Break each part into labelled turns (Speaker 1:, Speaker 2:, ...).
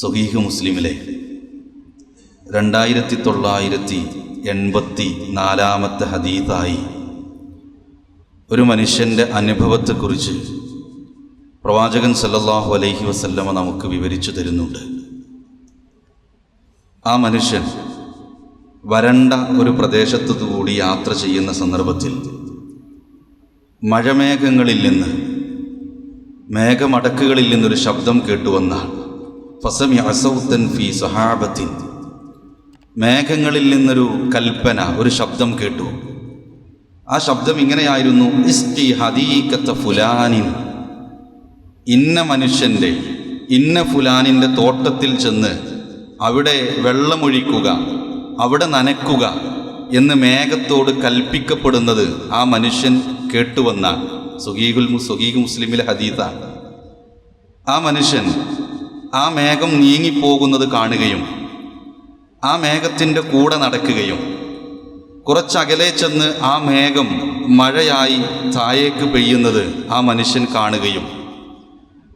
Speaker 1: സൊഹീഹ് മുസ്ലിമിലെ രണ്ടായിരത്തി തൊള്ളായിരത്തി എൺപത്തി നാലാമത്തെ ഹദീതായി ഒരു മനുഷ്യന്റെ അനുഭവത്തെക്കുറിച്ച് പ്രവാചകൻ സല്ലല്ലാഹു അലൈഹി വസല്ലമ നമുക്ക് വിവരിച്ചു തരുന്നുണ്ട്. ആ മനുഷ്യൻ വരണ്ട ഒരു പ്രദേശത്തുകൂടി യാത്ര ചെയ്യുന്ന സന്ദർഭത്തിൽ മഴമേഘങ്ങളിൽ നിന്ന് മേഘമടക്കുകളിൽ നിന്നൊരു ശബ്ദം കേട്ടുവന്നാണ്. ഫസമി അസൗത്തൻ ഫി സഹാബത്തിൻ. മേഘങ്ങളിൽ നിന്നൊരു കൽപ്പന ഒരു ശബ്ദം കേട്ടു. ആ ശബ്ദം ഇങ്ങനെയായിരുന്നു ഇസ്തി ഹദീക്കത്ത ഫുലാനിൻ. ഇന്ന മനുഷ്യന്റെ ഇന്ന ഫുലാനിന്റെ തോട്ടത്തിൽ ചെന്ന് അവിടെ വെള്ളമൊഴിക്കുക അവിടെ നനയ്ക്കുക എന്ന് മേഘത്തോട് കൽപ്പിക്കപ്പെടുന്നത് ആ മനുഷ്യൻ കേട്ടുവന്ന സുഗീഖുൽ മു സുഗീഖ് മുസ്ലിമിലെ ഹദീത ആ മനുഷ്യൻ ആ മേഘം നീങ്ങിപ്പോകുന്നത് കാണുകയും ആ മേഘത്തിന്റെ കൂടെ നടക്കുകയും കുറച്ചകലെ ചെന്ന് ആ മേഘം മഴയായി താഴേക്ക് പെയ്യുന്നത് ആ മനുഷ്യൻ കാണുകയും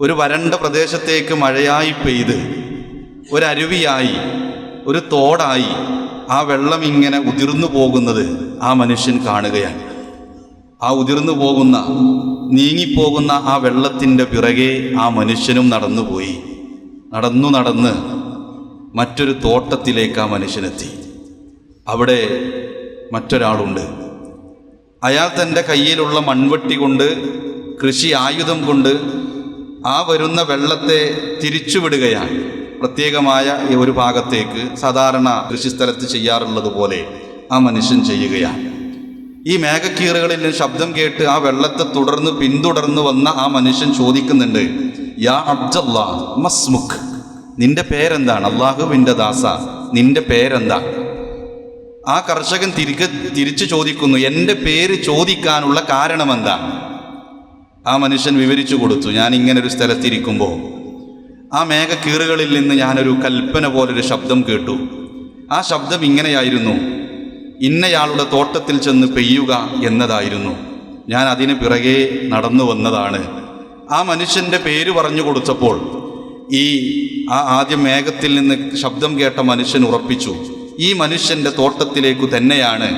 Speaker 1: ഒരു വരണ്ട പ്രദേശത്തേക്ക് മഴയായി പെയ്ത് ഒരരുവിയായി ഒരു തോടായി ആ വെള്ളം ഇങ്ങനെ ഉതിർന്നു പോകുന്നത് ആ മനുഷ്യൻ കാണുകയാണ്. ആ ഉതിർന്നു പോകുന്ന നീങ്ങിപ്പോകുന്ന ആ വെള്ളത്തിന്റെ പിറകെ ആ മനുഷ്യനും നടന്നുപോയി. നടന്നു നടന്ന് മറ്റൊരു തോട്ടത്തിലേക്ക് ആ മനുഷ്യനെത്തി. അവിടെ മറ്റൊരാളുണ്ട്. അയാൾ തന്റെ കയ്യിലുള്ള മൺവെട്ടി കൊണ്ട് കൃഷി ആയുധം കൊണ്ട് ആ വരുന്ന വെള്ളത്തെ തിരിച്ചുവിടുകയാണ്. പ്രത്യേകമായ ഒരു ഭാഗത്തേക്ക് സാധാരണ കൃഷിസ്ഥലത്ത് ചെയ്യാറുള്ളത് പോലെ ആ മനുഷ്യൻ ചെയ്യുകയാണ്. ഈ മേഘക്കീറുകളിൽ ശബ്ദം കേട്ട് ആ വെള്ളത്തെ തുടർന്ന് പിന്തുടർന്ന് വന്ന ആ മനുഷ്യൻ ചോദിക്കുന്നുണ്ട് യാ അബ്ദല്ലാ മസ്മുഖ്. നിന്റെ പേരെന്താണ്? അള്ളാഹുവിന്റെ ദാസ. നിന്റെ പേരെന്താ? ആ കർഷകൻ തിരികെ തിരിച്ചു ചോദിക്കുന്നു എന്റെ പേര് ചോദിക്കാനുള്ള കാരണം എന്താ ആ മനുഷ്യൻ വിവരിച്ചു കൊടുത്തു ഞാൻ ഇങ്ങനെ ഒരു സ്ഥലത്തിരിക്കുമ്പോൾ ആ മേഘക്കീറുകളിൽ നിന്ന് ഞാനൊരു കൽപ്പന പോലൊരു ശബ്ദം കേട്ടു. ആ ശബ്ദം ഇങ്ങനെയായിരുന്നു ഇന്നയാളുടെ തോട്ടത്തിൽ ചെന്ന് പെയ്യുക എന്നതായിരുന്നു. ഞാൻ അതിന് പിറകെ നടന്നു വന്നതാണ്. ആ മനുഷ്യന്റെ പേര് പറഞ്ഞു കൊടുത്തപ്പോൾ ഈ ആ ആദ്യം മേഘത്തിൽ നിന്ന് ശബ്ദം കേട്ട മനുഷ്യൻ ഉറപ്പിച്ചു ഈ മനുഷ്യന്റെ തോട്ടത്തിലേക്കു തന്നെയാണ്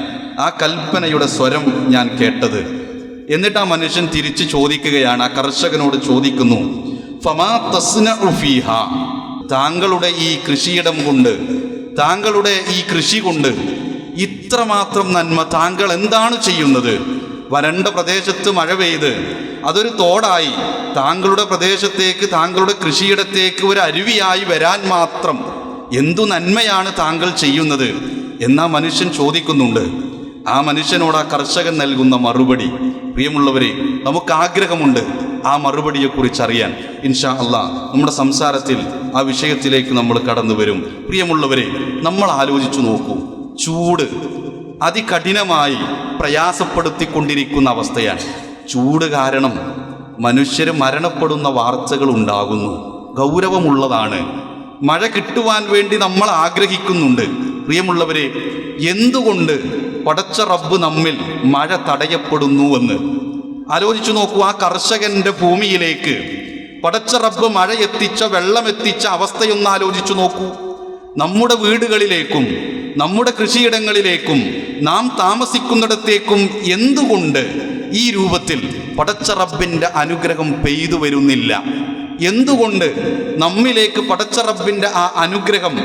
Speaker 1: ആ കൽപ്പനയുടെ സ്വരം ഞാൻ കേട്ടത്. എന്നിട്ട് ആ മനുഷ്യൻ തിരിച്ചു ചോദിക്കുകയാണ് ആ കർഷകനോട് ചോദിക്കുന്നു ഫമാ തസ്ന ഉഫീഹ താങ്കളുടെ ഈ കൃഷിയിടം കൊണ്ട് താങ്കളുടെ ഈ കൃഷി കൊണ്ട് ഇത്രമാത്രം നന്മ താങ്കൾ എന്താണ് ചെയ്യുന്നത്? വരണ്ട പ്രദേശത്ത് മഴ പെയ്ത് അതൊരു തോടായി. താങ്കളുടെ പ്രദേശത്തേക്ക് താങ്കളുടെ കൃഷിയിടത്തേക്ക് ഒരു അരുവിയായി വരാൻ മാത്രം എന്തു നന്മയാണ് താങ്കൾ ചെയ്യുന്നത് എന്നാ മനുഷ്യൻ ചോദിക്കുന്നുണ്ട്. ആ മനുഷ്യനോട് ആ കർഷകൻ നൽകുന്ന മറുപടി. പ്രിയമുള്ളവരെ നമുക്ക് ആഗ്രഹമുണ്ട് ആ മറുപടിയെക്കുറിച്ച് അറിയാൻ ഇൻഷാ അല്ല നമ്മുടെ സംസാരത്തിൽ ആ വിഷയത്തിലേക്ക് നമ്മൾ കടന്നു വരും പ്രിയമുള്ളവരെ നമ്മൾ ആലോചിച്ചു നോക്കൂ. ചൂട് അതികഠിനമായി പ്രയാസപ്പെടുത്തിക്കൊണ്ടിരിക്കുന്ന അവസ്ഥയാണ്. ചൂട് കാരണം മനുഷ്യർ മരണപ്പെടുന്ന വാർത്തകൾ ഉണ്ടാകുന്നു. ഗൗരവമുള്ളതാണ്. മഴ കിട്ടുവാൻ വേണ്ടി നമ്മൾ ആഗ്രഹിക്കുന്നുണ്ട്. പ്രിയമുള്ളവരെ എന്തുകൊണ്ട് പടച്ച റബ്ബ് നമ്മിൽ മഴ തടയപ്പെടുന്നു എന്ന്? ആലോചിച്ചു നോക്കൂ ആ കർഷകന്റെ ഭൂമിയിലേക്ക് പടച്ച റബ്ബ് മഴ എത്തിച്ച വെള്ളം എത്തിച്ച അവസ്ഥയൊന്ന് ആലോചിച്ചു നോക്കൂ. നമ്മുടെ വീടുകളിലേക്കും നമ്മുടെ കൃഷിയിടങ്ങളിലേക്കും നാം താമസിക്കുന്നിടത്തേക്കും എന്തുകൊണ്ട് ഈ രൂപത്തിൽ പടച്ച റബ്ബിന്റെ അനുഗ്രഹം പെയ്തു വരുന്നില്ല. എന്തുകൊണ്ട് നമ്മിലേക്ക് പടച്ച റബ്ബിന്റെ ആ അനുഗ്രഹം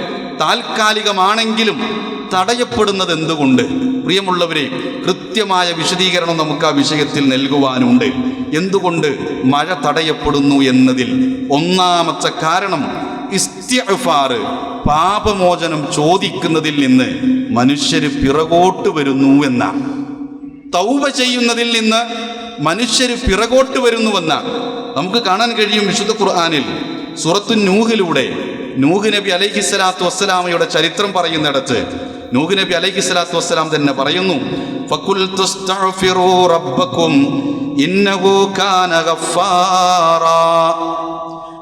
Speaker 1: താൽക്കാലികമാണെങ്കിലും തടയപ്പെടുന്നത് എന്തുകൊണ്ട്? പ്രിയമുള്ളവരെ കൃത്യമായ വിശദീകരണം നമുക്ക് ആ വിഷയത്തിൽ നൽകുവാനുണ്ട്. എന്തുകൊണ്ട് മഴ തടയപ്പെടുന്നു എന്നതിൽ ഒന്നാമത്തെ കാരണം ഇസ്തിഫാറ് പാപമോചനം ചോദിക്കുന്നതിൽ നിന്ന് മനുഷ്യർ പിറകോട്ട് വരുന്നു എന്നാണ്. തൗബ ചെയ്യുന്നതിൽ നിന്ന് മനുഷ്യർ പിറകോട്ട് വരുന്നുവെന്ന് നമുക്ക് കാണാൻ കഴിയും വിശുദ്ധ ഖുർആാനിൽ സുറത്തു നൂഹിലൂടെ. നൂഹ് നബി അലൈഹി സ്വലാത്തു വസ്സലാമയുടെ ചരിത്രം പറയുന്നിടത്ത് നൂഹ് നബി അലൈഹി സ്വലാത്തു വസ്സലാം തന്നെ പറയുന്നു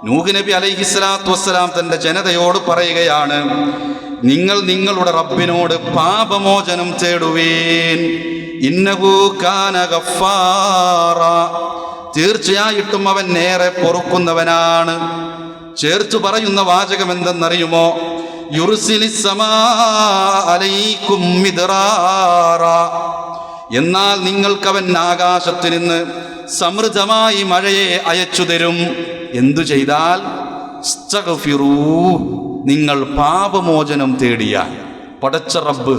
Speaker 1: നൂഹ് നബി അലൈഹി സ്വലാത്തു വസ്സലാം ജനതയോട് പറയുകയാണ് നിങ്ങൾ നിങ്ങളുടെ റബ്ബിനോട് പാപമോചനം തേടുവേൻ. തീർച്ചയായിട്ടും അവൻ നേരെ പൊറുക്കുന്നവനാണ്. ചേർത്ത് പറയുന്ന വാചകം എന്തെന്നറിയുമോ. എന്നാൽ നിങ്ങൾക്കവൻ ആകാശത്തു നിന്ന് സമൃദ്ധമായി മഴയെ അയച്ചു തരും. എന്തു ചെയ്താൽ? നിങ്ങൾ പാപമോചനം തേടിയാൽ. പടച്ച റബ്ബ്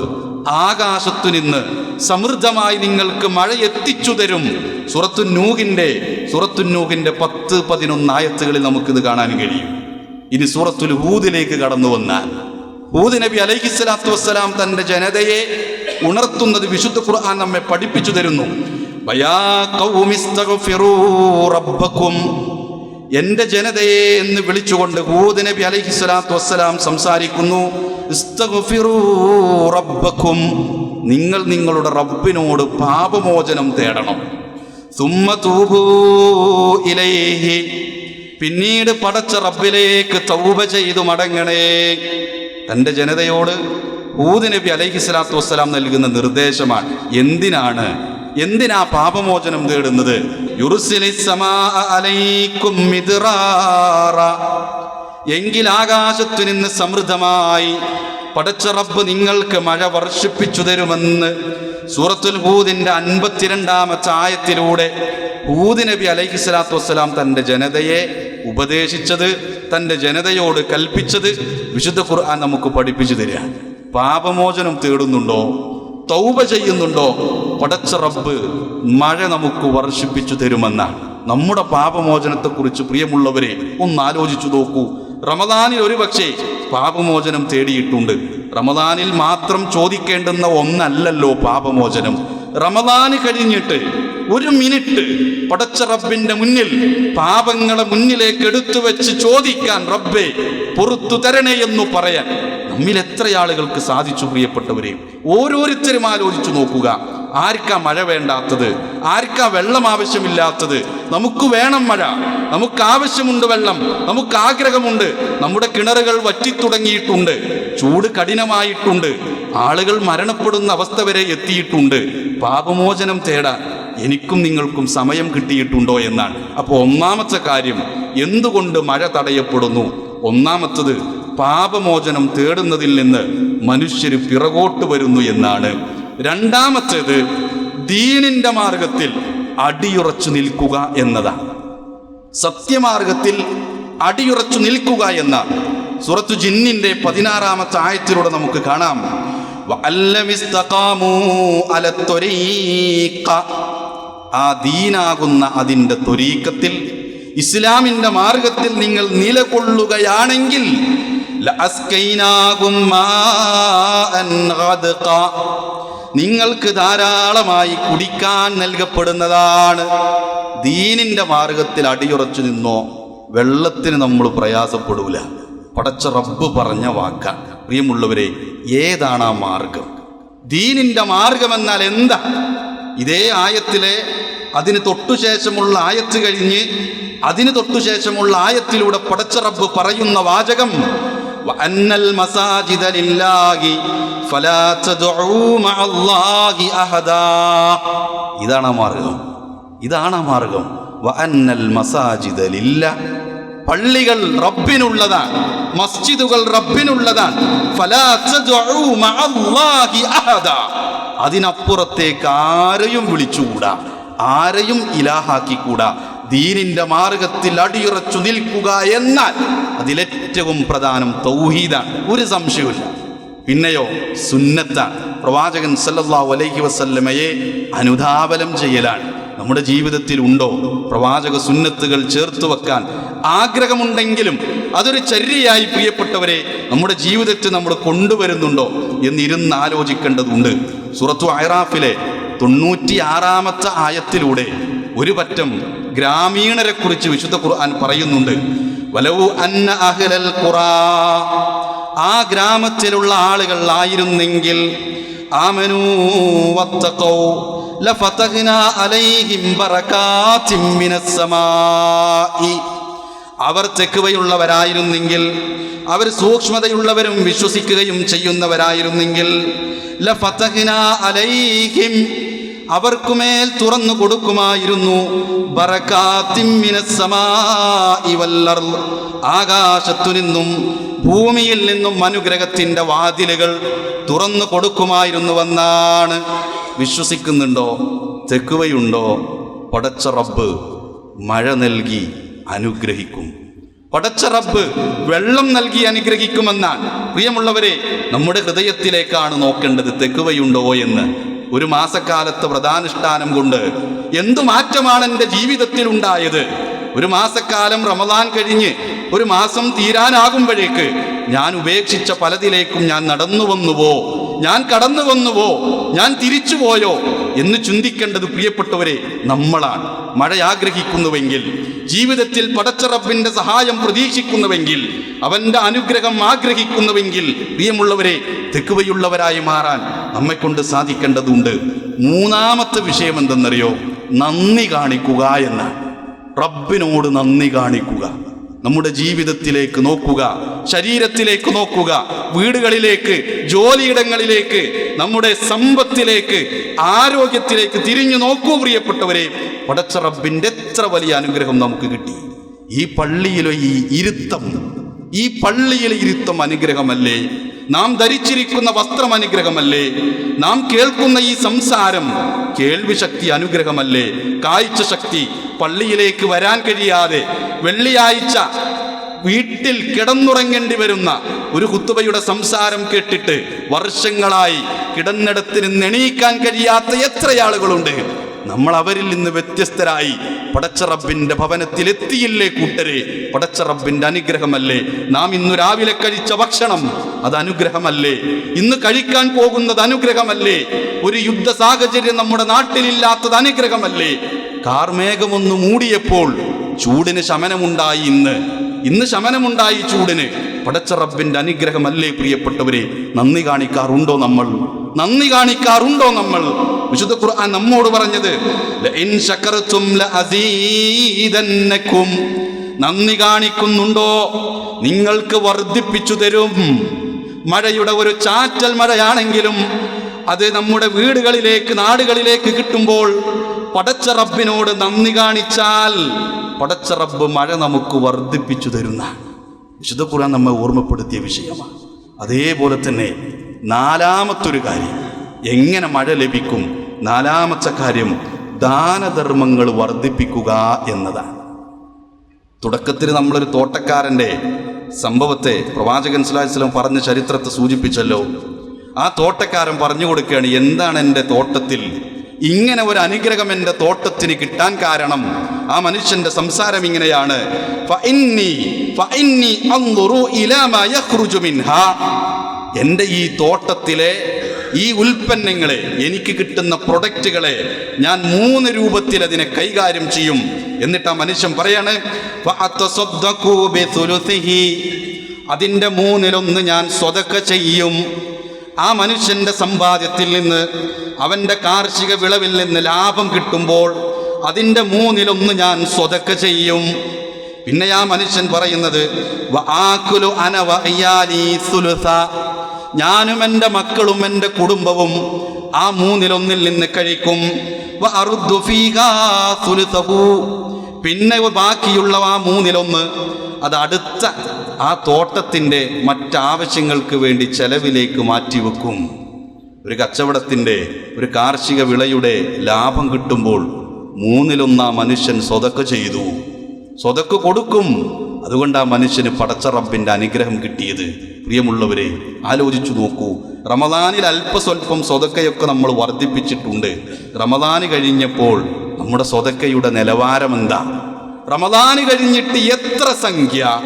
Speaker 1: ആകാശത്തു നിന്ന് സമൃദ്ധമായി നിങ്ങൾക്ക് മഴ എത്തിച്ചു തരും. സുറത്തു നൂഹിന്റെ സുറത്തു നൂഹിന്റെ പത്ത് പതിനൊന്ന് ആയത്തുകളിൽ നമുക്കിത് കാണാൻ കഴിയും. ഇനി സൂറത്തുൽ ഹൂദിലേക്ക് കടന്നു വന്നാൽ ഹൂദ് നബി അലൈഹി സ്വലാത്തു വസ്സലാം തന്റെ ജനതയെ ഉണർത്തുന്നത് വിശുദ്ധ ഖുർആൻ നമ്മെ പഠിപ്പിച്ചു തരുന്നു. എന്റെ ജനതയെ എന്ന് വിളിച്ചുകൊണ്ട് ഹൂദ് നബി അലൈഹി സ്വലാത്തു വസ്സലാം സംസാരിക്കുന്നു. റബ്ബക്കും നിങ്ങൾ നിങ്ങളുടെ റബ്ബിനോട് പാപമോചനം തേടണം. തുമ്മ തൂബൂ ഇലൈഹി പിന്നീട് പടച്ച റബ്ബിലേക്ക് തൗബ ചെയ്തു മടങ്ങണേ. തന്റെ ജനതയോട് ഊദ് നബി അലൈഹി സ്വലാത്തു വസ്സലാം നൽകുന്ന നിർദ്ദേശമാണ്. എന്തിനാണ് എന്തിനാ പാപമോചനം തേടുന്നത്. എങ്കിൽ ആകാശത്തു നിന്ന് സമൃദ്ധമായി പടച്ച റബ്ബ് നിങ്ങൾക്ക് മഴ വർഷിപ്പിച്ചു തരുമെന്ന് സൂറത്തുൽ ഹൂദിന്റെ അൻപത്തിരണ്ടാമത്തെ ആയത്തിലൂടെ ഹൂദ് നബി അലൈഹി സ്വലാത്തു വസ്സലാം തന്റെ ജനതയെ ഉപദേശിച്ചത് തന്റെ ജനതയോട് കൽപ്പിച്ചത് വിശുദ്ധ ഖുർആൻ നമുക്ക് പഠിപ്പിച്ചു തരിക പാപമോചനം തേടുന്നുണ്ടോ? തൗബ ചെയ്യുന്നുണ്ടോ? പടച്ച റബ്ബ് മഴ നമുക്ക് വർഷിപ്പിച്ചു തരുമെന്നാണ് നമ്മുടെ പാപമോചനത്തെക്കുറിച്ച് പ്രിയമുള്ളവരെ ഒന്ന് ആലോചിച്ചു നോക്കൂ. റമദാനിൽ ഒരുപക്ഷെ പാപമോചനം തേടിയിട്ടുണ്ട്. റമദാനിൽ മാത്രം ചോദിക്കേണ്ടുന്ന ഒന്നല്ലല്ലോ പാപമോചനം. റമദാന് കഴിഞ്ഞിട്ട് ഒരു മിനിറ്റ് പടച്ച റബ്ബിന്റെ മുന്നിൽ പാപങ്ങളെ മുന്നിലേക്ക് എടുത്തു വെച്ച് ചോദിക്കാൻ റബ്ബെ പുറത്തു തരണേ എന്ന് പറയാൻ നമ്മിൽ എത്ര ആളുകൾക്ക് സാധിച്ചു പ്രിയപ്പെട്ടവരെ? ഓരോരുത്തരും ആലോചിച്ചു നോക്കുക. ആർക്കാ മഴ വേണ്ടാത്തത്? ആർക്കാ വെള്ളം ആവശ്യമില്ലാത്തത്? നമുക്ക് വേണം മഴ. നമുക്ക് ആവശ്യമുണ്ട് വെള്ളം. നമുക്ക് ആഗ്രഹമുണ്ട്. നമ്മുടെ കിണറുകൾ വറ്റിത്തുടങ്ങിയിട്ടുണ്ട്. ചൂട് കഠിനമായിട്ടുണ്ട്. ആളുകൾ മരണപ്പെടുന്ന അവസ്ഥ വരെ എത്തിയിട്ടുണ്ട്. പാപമോചനം തേടാൻ എനിക്കും നിങ്ങൾക്കും സമയം കിട്ടിയിട്ടുണ്ടോ എന്നാണ്. അപ്പോൾ ഒന്നാമത്തെ കാര്യം എന്തുകൊണ്ട് മഴ തടയപ്പെടുന്നു? ഒന്നാമത്തത് പാപമോചനം തേടുന്നതിൽ നിന്ന് മനുഷ്യർ പിറകോട്ട് വരുന്നു എന്നാണ്. രണ്ടാമത്തേത് ദീനിന്റെ മാർഗത്തിൽ അടിയുറച്ചു നിൽക്കുക എന്നതാണ്. സത്യമാർഗത്തിൽ അടിയുറച്ചു നിൽക്കുക എന്ന സുറത്തു ജിന്നിന്റെ പതിനാറാമത്തെ ആയത്തിലൂടെ നമുക്ക് കാണാം. ആ ദീനാകുന്ന അതിന്റെ തൊരീക്കത്തിൽ ഇസ്ലാമിന്റെ മാർഗത്തിൽ നിങ്ങൾ നിലകൊള്ളുകയാണെങ്കിൽ. നിങ്ങൾക്ക് ധാരാളമായി കുടിക്കാൻ നൽകപ്പെടുന്നതാണ്. ദീനിന്റെ മാർഗത്തിൽ അടിയുറച്ചു നിന്നോ വെള്ളത്തിന് നമ്മൾ പ്രയാസപ്പെടൂല. പടച്ച റബ്ബ് പറഞ്ഞ വാക്കാണ് പ്രിയമുള്ളവരെ ഏതാണ് ആ മാർഗം? ദീനിന്റെ മാർഗമെന്നാൽ എന്താ? ഇതേ ആയത്തിലെ അതിന് തൊട്ടുശേഷമുള്ള ആയത്ത് കഴിഞ്ഞ് അതിന് തൊട്ടുശേഷമുള്ള ആയത്തിലൂടെ പടച്ച പടച്ചറബ് പറയുന്ന വാചകം അന്നൽ മസാജിദ ലില്ലാഹി ഫലാ തദ്ഉ മഅല്ലാഹി ഇതാണ് മാർഗം. ഇതാണ് മാർഗം. വഅന്നൽ മസാജിദ ലില്ലാ. പള്ളികൾ റബ്ബിനുള്ളതാണ്. മസ്ജിദുകൾ റബ്ബിനുള്ളതാണ്. ഫലാ തദ്ഉ മഅല്ലാഹി അതിനപ്പുറത്തേക്ക് ആരെയും വിളിച്ചുകൂടാ? ആരെയും ഇലാഹാക്കിക്കൂടാ? ദീനിന്റെ മാർഗത്തിൽ അടിയുറച്ചു നിൽക്കുക എന്നാൽ അതിലേറ്റവും പ്രധാനം തൗഹീദാണ്. ഒരു സംശയമില്ല പിന്നെയോ സുന്നത്താണ്. പ്രവാചകൻ സല്ലല്ലാഹു അലൈഹി വസല്ലമയെ അനുധാപനം ചെയ്യലാണ്. നമ്മുടെ ജീവിതത്തിൽ ഉണ്ടോ? പ്രവാചക സുന്നത്തുകൾ ചേർത്ത് വെക്കാൻ ആഗ്രഹമുണ്ടെങ്കിലും അതൊരു ചര്യയായി പ്രിയപ്പെട്ടവരെ നമ്മുടെ ജീവിതത്തിൽ നമ്മൾ കൊണ്ടുവരുന്നുണ്ടോ എന്നിരുന്ന് ആലോചിക്കേണ്ടതുണ്ട് സുറത്തു ഐറാഫിലെ തൊണ്ണൂറ്റി ആറാമത്തെ ആയത്തിലൂടെ ഒരു പറ്റം ഗ്രാമീണരെ കുറിച്ച് വിശുദ്ധ ഖുർആൻ പറയുന്നുണ്ട്. അന്ന അഹ്ലൽ ഖുറാ. ആ ഗ്രാമത്തിലുള്ള ആളുകൾ ആയിരുന്നെങ്കിൽ ആമനൂ അലൈഹിം അവർ തെക്കുവയുള്ളവരായിരുന്നെങ്കിൽ അവർ സൂക്ഷ്മതയുള്ളവരും വിശ്വസിക്കുകയും ചെയ്യുന്നവരായിരുന്നെങ്കിൽ അവർക്കുമേൽ തുറന്നു കൊടുക്കുമായിരുന്നു. ആകാശത്തു നിന്നും ഭൂമിയിൽ നിന്നും അനുഗ്രഹത്തിന്റെ വാതിലുകൾ തുറന്നു കൊടുക്കുമായിരുന്നുവെന്നാണ് വിശ്വസിക്കുന്നുണ്ടോ തെക്കുവയുണ്ടോ പടച്ച റബ്ബ് മഴ നൽകി അനുഗ്രഹിക്കും. പടച്ച റബ്ബ് വെള്ളം നൽകി അനുഗ്രഹിക്കുമെന്നാണ്. പ്രിയമുള്ളവരെ നമ്മുടെ ഹൃദയത്തിലേക്കാണ് നോക്കേണ്ടത് തെക്കുവയുണ്ടോ എന്ന്. ഒരു മാസക്കാലത്ത് പ്രധാനുഷ്ഠാനം കൊണ്ട് എന്തു മാറ്റമാണ് എന്റെ ജീവിതത്തിൽ ഉണ്ടായത്? ഒരു മാസക്കാലം റമദാൻ കഴിഞ്ഞ് ഒരു മാസം തീരാനാകുമ്പോഴേക്ക് ഞാൻ ഉപേക്ഷിച്ച പലതിലേക്കും ഞാൻ നടന്നു വന്നുവോ ഞാൻ കടന്നു വന്നുവോ ഞാൻ തിരിച്ചുപോയോ? എന്ന് ചിന്തിക്കേണ്ടത് പ്രിയപ്പെട്ടവരെ നമ്മളാണ്. മഴ ആഗ്രഹിക്കുന്നുവെങ്കിൽ ജീവിതത്തിൽ പടച്ചറപ്പിന്റെ സഹായം പ്രതീക്ഷിക്കുന്നുവെങ്കിൽ അവന്റെ അനുഗ്രഹം ആഗ്രഹിക്കുന്നുവെങ്കിൽ പ്രിയമുള്ളവരെ തെക്കുവയുള്ളവരായി മാറാൻ നമ്മെക്കൊണ്ട് സാധിക്കേണ്ടതുണ്ട്. മൂന്നാമത്തെ വിഷയം എന്തെന്നറിയോ നന്ദി കാണിക്കുക എന്നാണ്. റബ്ബിനോട് നന്ദി കാണിക്കുക. നമ്മുടെ ജീവിതത്തിലേക്ക് നോക്കുക ശരീരത്തിലേക്ക് നോക്കുക വീടുകളിലേക്ക് ജോലിയിടങ്ങളിലേക്ക് നമ്മുടെ സമ്പത്തിലേക്ക് ആരോഗ്യത്തിലേക്ക് തിരിഞ്ഞു നോക്കൂ പ്രിയപ്പെട്ടവരെ. പടച്ചറബിന്റെ എത്ര വലിയ അനുഗ്രഹം നമുക്ക് കിട്ടി. ഈ പള്ളിയിലെ ഈ ഇരുത്തം ഈ പള്ളിയിലെ ഇരുത്തം അനുഗ്രഹമല്ലേ? നാം ധരിച്ചിരിക്കുന്ന വസ്ത്രം അനുഗ്രഹമല്ലേ നാം കേൾക്കുന്ന ഈ സംസാരം കേൾവി ശക്തി അനുഗ്രഹമല്ലേ? കാഴ്ച ശക്തി പള്ളിയിലേക്ക് വരാൻ കഴിയാതെ വെള്ളിയാഴ്ച വീട്ടിൽ കിടന്നുറങ്ങേണ്ടി വരുന്ന ഒരു കുത്തുബയുടെ സംസാരം കേട്ടിട്ട് വർഷങ്ങളായി കിടന്നിടത്തിന് നെണീക്കാൻ കഴിയാത്ത എത്ര ആളുകളുണ്ട് നമ്മൾ അവരിൽ നിന്ന് വ്യത്യസ്തരായി. പടച്ചറബിന്റെ ഭവനത്തിൽ എത്തിയില്ലേ കൂട്ടരെ? പടച്ചറബിന്റെ അനുഗ്രഹമല്ലേ? നാം ഇന്നു രാവിലെ കഴിച്ച ഭക്ഷണം അത് അനുഗ്രഹമല്ലേ ഇന്ന് കഴിക്കാൻ പോകുന്നത് അനുഗ്രഹമല്ലേ? ഒരു യുദ്ധ സാഹചര്യം നമ്മുടെ നാട്ടിലില്ലാത്തത് അനുഗ്രഹമല്ലേ? കാർമേഘമൊന്ന് മൂടിയപ്പോൾ ചൂടിന് ശമനമുണ്ടായി ഇന്ന്. ഇന്ന് ശമനമുണ്ടായി ചൂടിന്. പടച്ചറബിന്റെ അനുഗ്രഹമല്ലേ പ്രിയപ്പെട്ടവരെ? നന്ദി കാണിക്കാറുണ്ടോ നമ്മൾ? നന്ദി കാണിക്കാറുണ്ടോ നമ്മൾ? വിശുദ്ധ ഖുർആൻ നമ്മോട് പറഞ്ഞത് നന്ദി കാണിക്കുന്നുണ്ടോ? നിങ്ങൾക്ക് വർദ്ധിപ്പിച്ചു തരും. മഴയുടെ ഒരു ചാറ്റൽ മഴയാണെങ്കിലും അത് നമ്മുടെ വീടുകളിലേക്ക് നാടുകളിലേക്ക് കിട്ടുമ്പോൾ പടച്ച റബ്ബിനോട് നന്ദി കാണിച്ചാൽ പടച്ച റബ്ബ് മഴ നമുക്ക് വർദ്ധിപ്പിച്ചു തരുന്ന വിശുദ്ധ ഖുർആൻ നമ്മെ ഓർമ്മപ്പെടുത്തിയ വിഷയമാണ്. അതേപോലെ തന്നെ നാലാമത്തൊരു കാര്യം. എങ്ങനെ മഴ ലഭിക്കും? നാലാമത്തെ കാര്യം ദാനധർമ്മങ്ങൾ വർദ്ധിപ്പിക്കുക എന്നതാണ്. തുടക്കത്തിൽ നമ്മളൊരു തോട്ടക്കാരന്റെ സംഭവത്തെ പ്രവാചകൻ സ്വലാസ്ലം പറഞ്ഞ ചരിത്രത്തെ സൂചിപ്പിച്ചല്ലോ. ആ തോട്ടക്കാരൻ പറഞ്ഞു കൊടുക്കുകയാണ് എന്താണ് എന്റെ തോട്ടത്തിൽ? ഇങ്ങനെ ഒരു അനുഗ്രഹം എന്റെ തോട്ടത്തിന് കിട്ടാൻ കാരണം ആ മനുഷ്യന്റെ സംസാരം ഇങ്ങനെയാണ്. എന്റെ ഈ തോട്ടത്തിലെ ഈ ഉൽപ്പന്നങ്ങളെ എനിക്ക് കിട്ടുന്ന പ്രൊഡക്റ്റുകളെ ഞാൻ മൂന്ന് രൂപത്തിൽ അതിനെ കൈകാര്യം ചെയ്യും എന്നിട്ട് ആ മനുഷ്യൻ പറയാണ്. അതിന്റെ മൂന്നിലൊന്ന് ഞാൻ സ്വതക്ക ചെയ്യും ആ മനുഷ്യന്റെ സമ്പാദ്യത്തിൽ നിന്ന് അവന്റെ കാർഷിക വിളവിൽ നിന്ന് ലാഭം കിട്ടുമ്പോൾ അതിന്റെ മൂന്നിലൊന്ന് ഞാൻ സ്വതക്ക ചെയ്യും പിന്നെ ആ മനുഷ്യൻ പറയുന്നത് "വആകുലു അന വഅയാലി സുലുസ." ഞാനും എന്റെ മക്കളും എന്റെ കുടുംബവും ആ മൂന്നിലൊന്നിൽ നിന്ന് കഴിക്കും. പിന്നെ ബാക്കിയുള്ള ആ മൂന്നിലൊന്ന് അത് അടുത്ത ആ തോട്ടത്തിന്റെ മറ്റാവശ്യങ്ങൾക്ക് വേണ്ടി ചെലവിലേക്ക് മാറ്റിവെക്കും ഒരു കച്ചവടത്തിന്റെ ഒരു കാർഷിക വിളയുടെ ലാഭം കിട്ടുമ്പോൾ മൂന്നിലൊന്നാ മനുഷ്യൻ സ്വതക്ക് ചെയ്തു. സ്വതക്ക് കൊടുക്കും. അതുകൊണ്ട് ആ മനുഷ്യന് പടച്ച റബ്ബിന്റെ അനുഗ്രഹം കിട്ടിയത്. പ്രിയമുള്ളവരെ ആലോചിച്ചു നോക്കൂ. റമദാനിൽ അല്പസ്വല്പം സ്വതക്കയൊക്കെ നമ്മൾ വർദ്ധിപ്പിച്ചിട്ടുണ്ട്. റമദാന് കഴിഞ്ഞപ്പോൾ നമ്മുടെ സ്വതക്കയുടെ നിലവാരം എന്താ റമദാന് കഴിഞ്ഞിട്ട് എത്ര സംഖ്യ?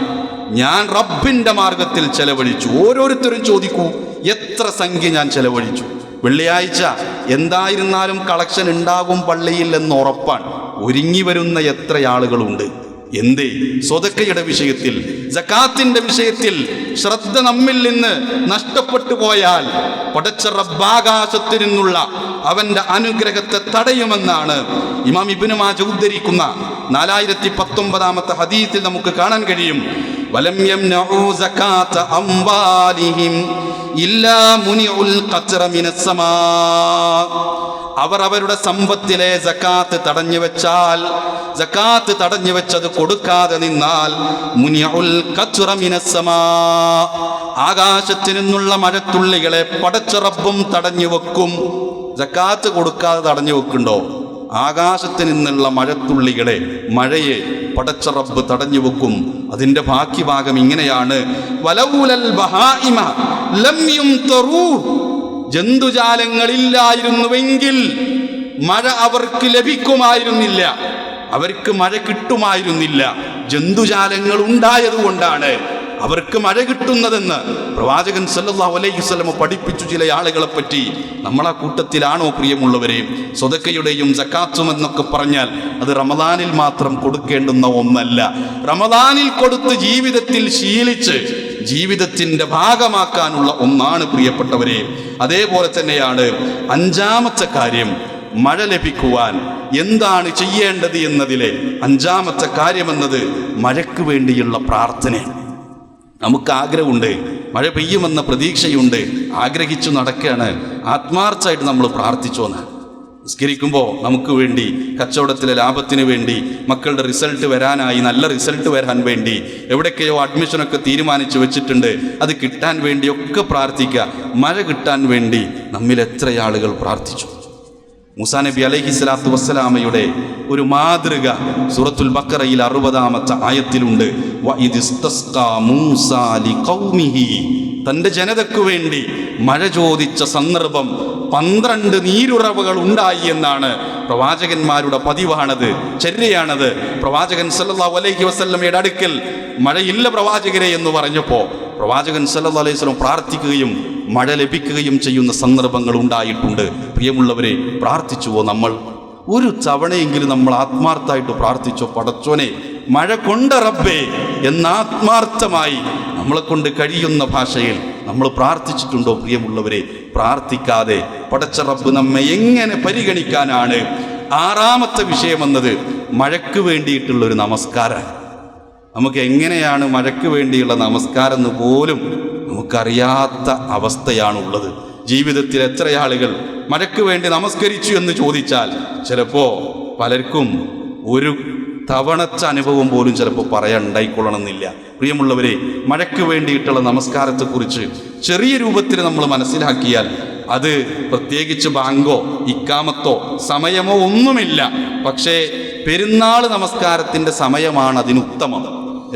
Speaker 1: ഞാൻ റബ്ബിന്റെ മാർഗത്തിൽ ചെലവഴിച്ചു. ഓരോരുത്തരും ചോദിക്കൂ എത്ര സംഖ്യ ഞാൻ ചെലവഴിച്ചു? വെള്ളിയാഴ്ച എന്തായിരുന്നാലും കളക്ഷൻ ഉണ്ടാകും പള്ളിയിൽ എന്ന് ഉറപ്പാണ്. ഒരുങ്ങി വരുന്ന എത്ര ആളുകളുണ്ട്? എന്തേ? സ്വതക്കയുടെ വിഷയത്തിൽ ജക്കാത്തിന്റെ വിഷയത്തിൽ ശ്രദ്ധ നമ്മിൽ നിന്ന് നഷ്ടപ്പെട്ടു പോയാൽ പടച്ച റബ്ബാകാശത്തു നിന്നുള്ള അവന്റെ അനുഗ്രഹത്തെ തടയുമെന്നാണ് ഇമാം ഇബിനു മാജ ഉദ്ധരിക്കുന്ന നാലായിരത്തി പത്തൊമ്പതാമത്തെ ഹദീത്തിൽ നമുക്ക് കാണാൻ കഴിയും. അംവാലിഹിം ഇല്ലാ മുനിഉൽ ഖത്ര മിനസ് സമാ അവർ അവരുടെ സമ്പത്തിലെ ജക്കാത്ത് തടഞ്ഞു വെച്ചാൽ ജക്കാത്ത് തടഞ്ഞു വെച്ചത് കൊടുക്കാതെ നിന്നാൽ. ആകാശത്തു നിന്നുള്ള മഴത്തുള്ളികളെ പടച്ചുറപ്പും തടഞ്ഞു വെക്കും ജക്കാത്ത് കൊടുക്കാതെ തടഞ്ഞു വെക്കുണ്ടോ ആകാശത്തു നിന്നുള്ള മഴത്തുള്ളികളെ മഴയെ പടച്ച റബ്ബ് തടഞ്ഞു വെക്കും അതിന്റെ ബാക്കി ഭാഗം ഇങ്ങനെയാണ് വലൗലൽ ബഹാഇമ. ജന്തുജാലങ്ങളില്ലായിരുന്നുവെങ്കിൽ മഴ അവർക്ക് ലഭിക്കുമായിരുന്നില്ല. അവർക്ക് മഴ കിട്ടുമായിരുന്നില്ല. ജന്തുജാലങ്ങൾ ഉണ്ടായതുകൊണ്ടാണ് അവർക്ക് മഴ കിട്ടുന്നതെന്ന് പ്രവാചകൻ സല്ലല്ലാഹു അലൈഹി വസല്ലമ പഠിപ്പിച്ചു ചില ആളുകളെ പറ്റി നമ്മളെ കൂട്ടത്തിലാണോ പ്രിയമുള്ളവരെ? സ്വതക്കയുടെയും ജക്കാത്തും എന്നൊക്കെ പറഞ്ഞാൽ അത് റമദാനിൽ മാത്രം കൊടുക്കേണ്ടുന്ന ഒന്നല്ല. റമദാനിൽ കൊടുത്ത് ജീവിതത്തിൽ ശീലിച്ച് ജീവിതത്തിന്റെ ഭാഗമാക്കാനുള്ള ഒന്നാണ് പ്രിയപ്പെട്ടവരെ. അതേപോലെ തന്നെയാണ് അഞ്ചാമത്തെ കാര്യം മഴ ലഭിക്കുവാൻ. എന്താണ് ചെയ്യേണ്ടത് എന്നതിലെ അഞ്ചാമത്തെ കാര്യമെന്നത് മഴയ്ക്ക് വേണ്ടിയുള്ള പ്രാർത്ഥനയാണ് നമുക്ക് ആഗ്രഹമുണ്ട് മഴ പെയ്യുമെന്ന പ്രതീക്ഷയുണ്ട് ആഗ്രഹിച്ചു നടക്കുകയാണ്. ആത്മാർത്ഥമായിട്ട് നമ്മൾ പ്രാർത്ഥിച്ചോന്ന്. നിസ്കരിക്കുമ്പോൾ നമുക്ക് വേണ്ടി കച്ചവടത്തിലെ ലാഭത്തിന് വേണ്ടി മക്കളുടെ റിസൾട്ട് വരാനായി നല്ല റിസൾട്ട് വരാൻ വേണ്ടി എവിടെയൊക്കെയോ അഡ്മിഷനൊക്കെ തീരുമാനിച്ചു വെച്ചിട്ടുണ്ട്. അത് കിട്ടാൻ വേണ്ടിയൊക്കെ പ്രാർത്ഥിക്കുക. മഴ കിട്ടാൻ വേണ്ടി നമ്മിൽ എത്ര ആളുകൾ പ്രാർത്ഥിച്ചു. മുസാ നബി അലഹി സ്വലാത്തു വസ്സലാമയുടെ ഒരു മാതൃക സൂറത്തുൽ ബക്കറയിൽ അറുപതാമത്തെ ആയത്തിലുണ്ട്. തന്റെ ജനതയ്ക്കു വേണ്ടി മഴ ചോദിച്ച സന്ദർഭം പന്ത്രണ്ട് നീരുറവുകൾ ഉണ്ടായി എന്നാണ് പ്രവാചകന്മാരുടെ പതിവാണത് ചര്യയാണത്. പ്രവാചകൻ സല്ലാ അലൈഹി വസ്ല്ലമ്മയുടെ അടുക്കൽ മഴയില്ല പ്രവാചകരെ എന്ന് പറഞ്ഞപ്പോൾ പ്രവാചകൻ സല്ലല്ലാഹു അലൈഹി സ്വലം പ്രാർത്ഥിക്കുകയും മഴ ലഭിക്കുകയും ചെയ്യുന്ന സന്ദർഭങ്ങൾ ഉണ്ടായിട്ടുണ്ട്. പ്രിയമുള്ളവരെ പ്രാർത്ഥിച്ചുവോ നമ്മൾ? ഒരു തവണയെങ്കിലും നമ്മൾ ആത്മാർത്ഥമായിട്ട് പ്രാർത്ഥിച്ചോ പടച്ചോനെ മഴ കൊണ്ട റബ്ബേ എന്നാത്മാർത്ഥമായി നമ്മളെ കൊണ്ട് കഴിയുന്ന ഭാഷയിൽ നമ്മൾ പ്രാർത്ഥിച്ചിട്ടുണ്ടോ പ്രിയമുള്ളവരെ? പ്രാർത്ഥിക്കാതെ. പടച്ച റബ്ബ് നമ്മെ എങ്ങനെ പരിഗണിക്കാനാണ്? ആറാമത്തെ വിഷയമെന്നത് മഴയ്ക്ക് വേണ്ടിയിട്ടുള്ളൊരു നമസ്കാരം. നമുക്ക് എങ്ങനെയാണ് മഴയ്ക്ക് വേണ്ടിയുള്ള നമസ്കാരം എന്ന് പോലും നമുക്കറിയാത്ത അവസ്ഥയാണുള്ളത്. ജീവിതത്തിൽ എത്ര ആളുകൾ മഴയ്ക്ക് വേണ്ടി നമസ്കരിച്ചു എന്ന് ചോദിച്ചാൽ ചിലപ്പോൾ പലർക്കും ഒരു തവണച്ച അനുഭവം പോലും ചിലപ്പോൾ പറയാൻ ഉണ്ടായിക്കൊള്ളണമെന്നില്ല. പ്രിയമുള്ളവരെ മഴയ്ക്ക് വേണ്ടിയിട്ടുള്ള നമസ്കാരത്തെക്കുറിച്ച് ചെറിയ രൂപത്തിൽ നമ്മൾ മനസ്സിലാക്കിയാൽ അത് പ്രത്യേകിച്ച് ബാങ്കോ ഇക്കാമത്തോ സമയമോ ഒന്നുമില്ല. പക്ഷേ പെരുന്നാൾ നമസ്കാരത്തിന്റെ സമയമാണ് അതിന് ഉത്തമം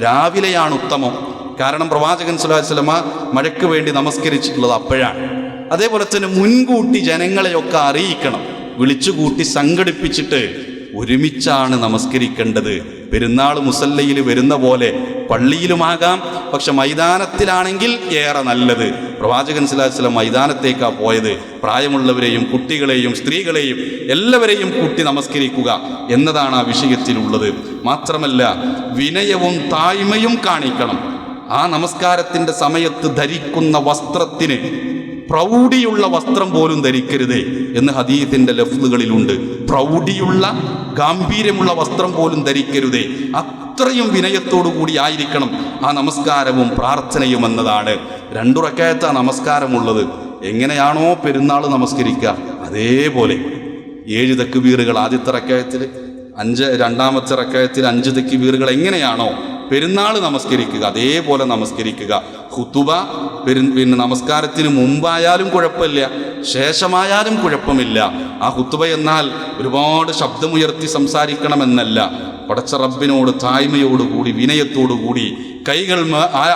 Speaker 1: രാവിലെയാണ് ഉത്തമം. കാരണം പ്രവാചകൻ സുലാസ്ലമ മഴയ്ക്ക് വേണ്ടി നമസ്കരിച്ചിട്ടുള്ളത് അപ്പോഴാണ്. അതേപോലെ തന്നെ മുൻകൂട്ടി ജനങ്ങളെയൊക്കെ അറിയിക്കണം. വിളിച്ചുകൂട്ടി സംഘടിപ്പിച്ചിട്ട് ഒരുമിച്ചാണ് നമസ്കരിക്കേണ്ടത്. പെരുന്നാൾ മുസല്ലയിൽ വരുന്ന പോലെ പള്ളിയിലുമാകാം. പക്ഷെ മൈതാനത്തിലാണെങ്കിൽ ഏറെ നല്ലത്. പ്രവാചകൻ സിലാസ്ല മൈതാനത്തേക്കാണ് പോയത്. പ്രായമുള്ളവരെയും കുട്ടികളെയും സ്ത്രീകളെയും എല്ലാവരെയും കൂട്ടി നമസ്കരിക്കുക എന്നതാണ് ആ വിഷയത്തിലുള്ളത്. മാത്രമല്ല വിനയവും താഴ്മയും കാണിക്കണം. ആ നമസ്കാരത്തിന്റെ സമയത്ത് ധരിക്കുന്ന വസ്ത്രത്തിന് പ്രൗഢിയുള്ള വസ്ത്രം പോലും ധരിക്കരുതേ എന്ന് ഹദീഫിന്റെ ലഫ്ലുകളിലുണ്ട് പ്രൗഢിയുള്ള ഗാംഭീര്യമുള്ള വസ്ത്രം പോലും ധരിക്കരുതേ. അത്രയും വിനയത്തോടു കൂടി ആയിരിക്കണം ആ നമസ്കാരവും പ്രാർത്ഥനയും എന്നതാണ്. രണ്ടുറക്കയത്ത നമസ്കാരമുള്ളത്. എങ്ങനെയാണോ പെരുന്നാൾ നമസ്കരിക്കുക. അതേപോലെ. ഏഴ് തെക്ക് വീറുകൾ ആദ്യത്തെ റക്കയത്തിൽ അഞ്ച് രണ്ടാമത്തെ റക്കയത്തിൽ അഞ്ച് തെക്ക് വീറുകൾ എങ്ങനെയാണോ പെരുന്നാൾ നമസ്കരിക്കുക അതേപോലെ നമസ്കരിക്കുക. ഹുത്തുബ പിന്നെ നമസ്കാരത്തിന് മുമ്പായാലും കുഴപ്പമില്ല ശേഷമായാലും കുഴപ്പമില്ല. ആ കുത്തുബ എന്നാൽ ഒരുപാട് ശബ്ദമുയർത്തി സംസാരിക്കണമെന്നല്ല. പടച്ച റബ്ബിനോട് തായ്മയോടുകൂടി വിനയത്തോടുകൂടി കൈകൾ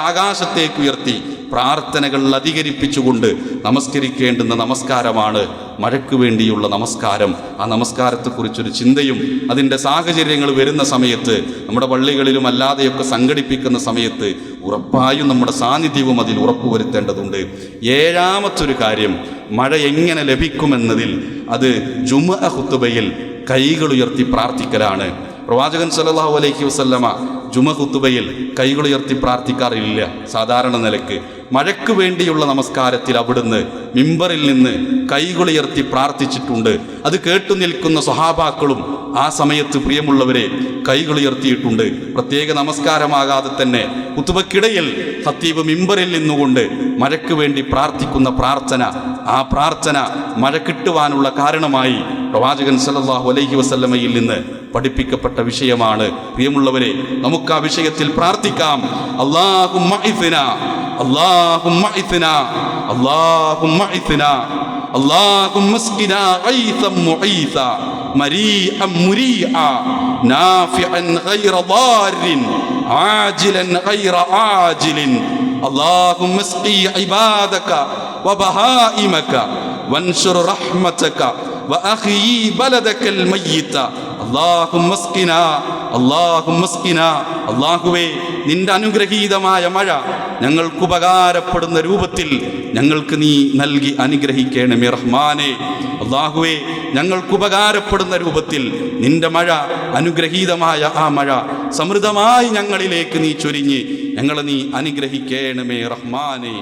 Speaker 1: ആകാശത്തേക്കുയർത്തി പ്രാർത്ഥനകൾ അധികരിപ്പിച്ചുകൊണ്ട് നമസ്കരിക്കേണ്ടുന്ന നമസ്കാരമാണ് മഴയ്ക്ക് വേണ്ടിയുള്ള നമസ്കാരം. ആ നമസ്കാരത്തെക്കുറിച്ചൊരു ചിന്തയും അതിന്റെ സാഹചര്യങ്ങൾ വരുന്ന സമയത്ത് നമ്മുടെ പള്ളികളിലും അല്ലാതെയൊക്കെ സംഘടിപ്പിക്കുന്ന സമയത്ത് ഉറപ്പായും നമ്മുടെ സാന്നിധ്യവും അതിൽ ഉറപ്പുവരുത്തേണ്ടതുണ്ട്. ഏഴാമത്തൊരു കാര്യം മഴ എങ്ങനെ ലഭിക്കുമെന്നതിൽ അത് ജുമ ഹുത്തുബയിൽ കൈകൾ ഉയർത്തി പ്രാർത്ഥിക്കലാണ്. പ്രവാചകൻ സല്ലാഹു അലൈഹി വസല്ലമ ജുമ ഖുത്തുബയിൽ കൈകളുയർത്തി പ്രാർത്ഥിക്കാറില്ല സാധാരണ നിലയ്ക്ക്. മഴയ്ക്ക് വേണ്ടിയുള്ള നമസ്കാരത്തിൽ അവിടുന്ന് മിമ്പറിൽ നിന്ന് കൈകളുയർത്തി പ്രാർത്ഥിച്ചിട്ടുണ്ട്. അത് കേട്ടു നിൽക്കുന്ന സ്വഹാബാക്കളും ആ സമയത്ത് പ്രിയമുള്ളവരെ കൈകളുയർത്തിയിട്ടുണ്ട്. പ്രത്യേക നമസ്കാരമാകാതെ തന്നെ കുത്തുബക്കിടയിൽ ഹത്തീബ് മിമ്പറിൽ നിന്നുകൊണ്ട് മഴയ്ക്ക് വേണ്ടി പ്രാർത്ഥിക്കുന്ന പ്രാർത്ഥന ആ പ്രാർത്ഥന മഴ കിട്ടുവാനുള്ള കാരണമായി പ്രവാചകൻ സല്ലല്ലാഹു അലൈഹി വസല്ലമയിൽ നിന്ന് പഠിപ്പിക്കപ്പെട്ട വിഷയമാണ് പ്രിയമുള്ളവരെ നമുക്ക് ആ വിഷയത്തിൽ പ്രാർത്ഥിക്കാം അല്ലാഹുമ്മ ഇഫ്ന അല്ലാഹുമ്മ ഇഫ്ന അല്ലാഹുമ്മ ഇഫ്ന اللهم اسقنا غيثا معيثا مريئا مريئا نافعا غير ضار عاجلا غير عاجل اللهم اسقي عبادك وبهائمك وانشر رحمتك واحيي بلدك الميت اللهم اسقنا اللهم اسقنا അള്ളാഹുവേ നിന്റെ അനുഗ്രഹീതമായ മഴ ഞങ്ങൾക്ക് ഉപകാരപ്പെടുന്ന രൂപത്തിൽ ഞങ്ങൾക്ക് നീ നൽകി അനുഗ്രഹിക്കണമേ റഹ്മാനെ അള്ളാഹുവേ ഞങ്ങൾക്ക് ഉപകാരപ്പെടുന്ന രൂപത്തിൽ നിന്റെ മഴ അനുഗ്രഹീതമായ ആ മഴ സമൃദ്ധമായി ഞങ്ങളിലേക്ക് നീ ചൊരിഞ്ഞ് ഞങ്ങളെ നീ അനുഗ്രഹിക്കണമേ റഹ്മാനെ